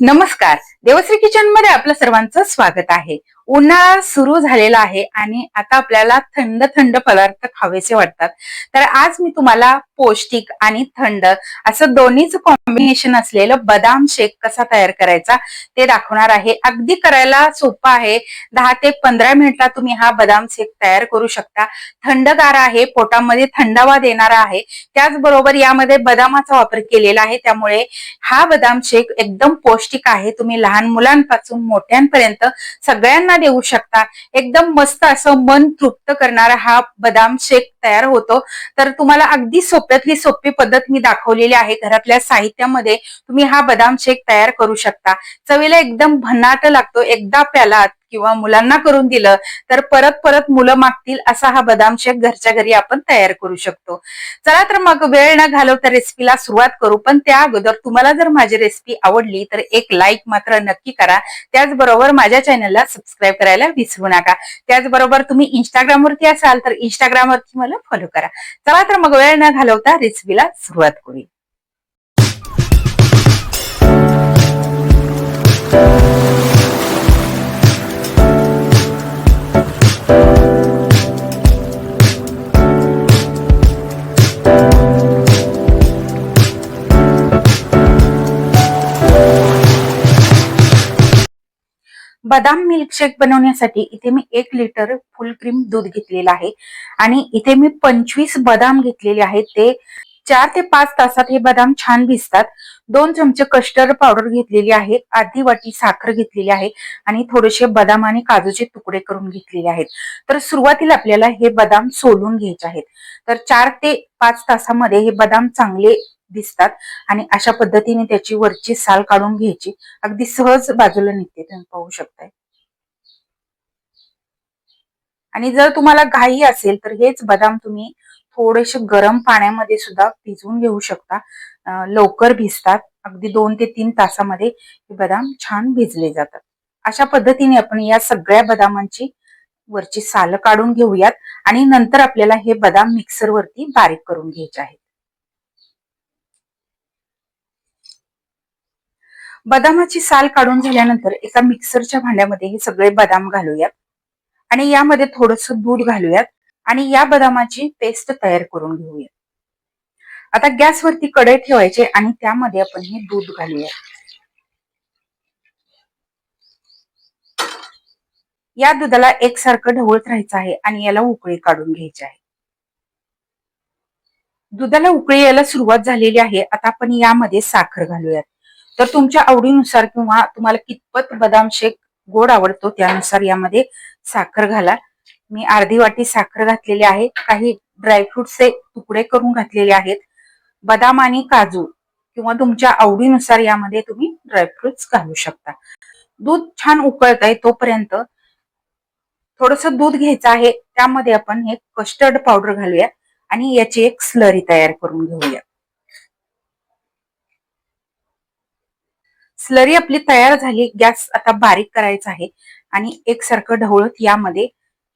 नमस्कार. देवश्री किचनमध्ये आपलं सर्वांचं स्वागत आहे. उन्हाळा सुरू झालेला आहे आणि आता आपल्याला थंड थंड पदार्थ खावेसे वाटतात. तर आज मी तुम्हाला पौष्टिक आणि थंड असं दोन्हीच कॉम्बिनेशन असलेलं बदाम शेक कसा तयार करायचा ते दाखवणार आहे. अगदी करायला सोपं आहे. दहा ते पंधरा मिनिटात तुम्ही हा बदाम शेक तयार करू शकता. थंडगार आहे पोटामध्ये थंडावा देणारा आहे. त्याचबरोबर यामध्ये बदामाचा वापर केलेला आहे. त्यामुळे हा बदाम शेक एकदम पौष्टिक आहे. तुम्ही लहान मुलांपासून मोठ्यांपर्यंत सगळ्यांना देऊ शकता. एकदम मस्त असं मन तृप्त करणारा हा बदाम शेक तयार होतो. तर तुम्हाला अगदी सोप्यातली सोपी पद्धत मी दाखवलेली आहे. घरातल्या साहित्यामध्ये तुम्ही हा बदाम शेक तयार करू शकता. चवीला एकदम भन्नाट लागतो. एकदा प्यालात किंवा मुलांना करून दिलं तर परत परत मुलं मागतील असा हा बदाम शेक घरच्या घरी आपण तयार करू शकतो. चला तर मग वेळ न घालवता रेसिपीला सुरुवात करू पण त्या अगोदर तुम्हाला जर माझी रेसिपी आवडली तर एक लाईक मात्र नक्की करा. त्याचबरोबर माझ्या चॅनलला सबस्क्राईब करायला विसरू नका. त्याचबरोबर तुम्ही इंस्टाग्रामवरती असाल तर इंस्टाग्रामवरती मला फॉलो करा. चला तर मग वेळ न घालवता रेसिपीला सुरुवात करूया. बदाम मिल्कशेक बनवण्यासाठी इथे मी एक लिटर फुल क्रीम दूध घेतलेलं आहे. आणि इथे मी पंचवीस बदाम घेतलेले आहेत. ते चार ते पाच तासात हे बदाम छान भिजतात. दोन चमचे कस्टर्ड पावडर घेतलेली आहे. अर्धी वाटी साखर घेतलेली आहे. आणि थोडेसे बदाम आणि काजूचे तुकडे करून घेतलेले आहेत. तर सुरुवातीला आपल्याला हे बदाम सोलून घ्यायचे आहेत. तर चार ते पाच तासामध्ये हे बदाम चांगले दिसतात. आणि अशा पद्धतीने त्याची वरची साल काढून घ्यायची. अगदी सहज बाजूला निघते तुम्ही पाहू शकताय. आणि जर तुम्हाला घाई असेल तर हेच बदाम तुम्ही थोडेसे गरम पाण्यामध्ये सुद्धा भिजवून घेऊ शकता. लवकर भिजतात. अगदी दोन ते तीन तासामध्ये हे बदाम छान भिजले जातात. अशा पद्धतीने आपण या सगळ्या बदामांची वरची साल काढून घेऊयात. आणि नंतर आपल्याला हे बदाम मिक्सर वरती बारीक करून घ्यायचे आहेत. बदामाची साल काढून झाल्यानंतर एका मिक्सरच्या भांड्यामध्ये हे सगळे बदाम घालूयात. आणि यामध्ये थोडस दूध घालूयात आणि या बदामाची पेस्ट तयार करून घेऊयात. आता गॅसवरती कढई ठेवायचे आणि त्यामध्ये आपण हे दूध घालूया या दुधाला एकसारखं ढवळत राहायचं आहे आणि याला उकळी काढून घ्यायची आहे. दुधाला उकळी यायला सुरुवात झालेली आहे. आता आपण यामध्ये साखर घालूयात. तर तुमच्या आवडीनुसार किंवा तुम्हाला कितपत बदाम शेक गोड आवडतो त्यानुसार यामध्ये साखर घाला. मी अर्धी वाटी साखर घातलेली आहे. काही ड्रायफ्रुटचे तुकडे करून घातलेले आहेत. बदाम आणि काजू किंवा तुमच्या आवडीनुसार यामध्ये तुम्ही ड्रायफ्रुट्स घालू शकता. दूध छान उकळत आहे तोपर्यंत थोडस दूध घ्यायचं आहे. त्यामध्ये आपण हे कस्टर्ड पावडर घालूया आणि याची एक स्लरी तयार करून घेऊया. स्लरी आपली तयार झाली गॅस आता बारीक करायचा आहे. आणि एकसारखं ढवळत यामध्ये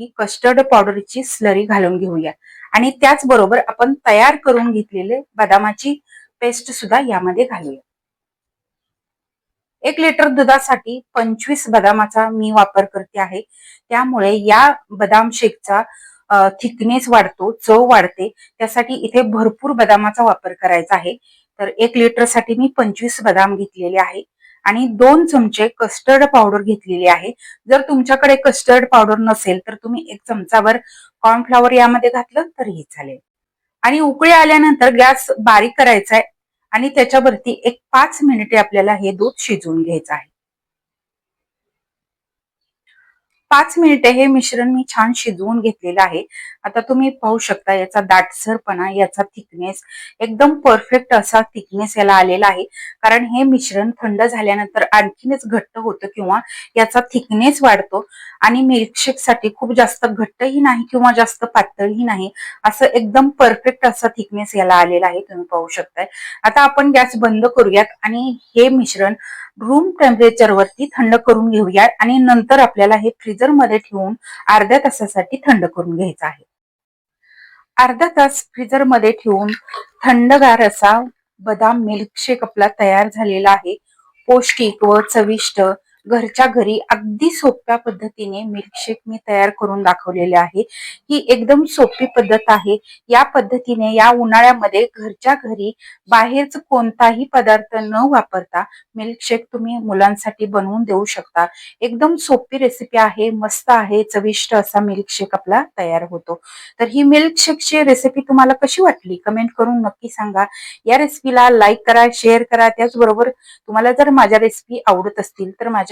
ही कस्टर्ड पावडरची स्लरी घालून घेऊया. आणि त्याचबरोबर आपण तयार करून घेतलेले बदामाची पेस्ट सुद्धा यामध्ये घालूया. एक लिटर दुधासाठी पंचवीस बदामाचा मी वापर करते आहे. त्यामुळे या बदाम शेकचा थिकनेस वाढतो चव वाढते. त्यासाठी इथे भरपूर बदामाचा वापर करायचा आहे. तर एक लिटरसाठी मी पंचवीस बदाम घेतलेले आहे. आणि दोन चमचे कस्टर्ड पावडर घेतलेली आहे. जर तुमच्याकडे कस्टर्ड पावडर नसेल तर तुम्ही एक चमचावर कॉर्नफ्लॉवर यामध्ये घातलं तरीही चालेल. आणि उकळी आल्यानंतर गॅस बारीक करायचा आहे. आणि त्याच्यावरती एक पाच मिनिटे आपल्याला हे दूध शिजवून घ्यायचं आहे. पाच मिनिटे हे मिश्रण मी छान शिजवून घेतलेलं आहे. आता तुम्ही पाहू शकता याचा दाटसरपणा याचा थिकनेस एकदम परफेक्ट असा थिकनेस याला आलेला आहे. कारण हे मिश्रण थंड झाल्यानंतर आणखीनच घट्ट होतं किंवा याचा थिकनेस वाढतो. आणि मिल्कशेकसाठी खूप जास्त घट्टही नाही किंवा जास्त पातळही नाही. असं एकदम परफेक्ट असा थिकनेस याला आलेला आहे तुम्ही पाहू शकताय. आता आपण गॅस बंद करूयात आणि हे मिश्रण रूम टेम्परेचर वरती थंड करून घेऊया आणि नंतर आपल्याला हे फ्रीजरमध्ये ठेवून अर्ध्या तासासाठी थंड करून घ्यायचा आहे. अर्धा तास फ्रीजरमध्ये ठेवून थंडगार असा बदाम मिल्कशेक आपला तयार झालेला आहे. पौष्टिक व चविष्ट घरच्या घरी अगदी सोप्या पद्धतीने मिल्कशेक मी तयार करून दाखवलेले आहे. ही एकदम सोपी पद्धत आहे. या पद्धतीने या उन्हाळ्यामध्ये घरच्या घरी बाहेरच कोणताही पदार्थ न वापरता मिल्कशेक तुम्ही मुलांसाठी बनवून देऊ शकता. एकदम सोपी रेसिपी आहे मस्त आहे चविष्ट असा मिल्कशेक आपला तयार होतो. तर ही मिल्कशेकची रेसिपी तुम्हाला कशी वाटली? कमेंट करून नक्की सांगा. या रेसिपीला लाईक करा शेअर करा. त्याचबरोबर तुम्हाला जर माझ्या रेसिपी आवडत असतील तर माझ्या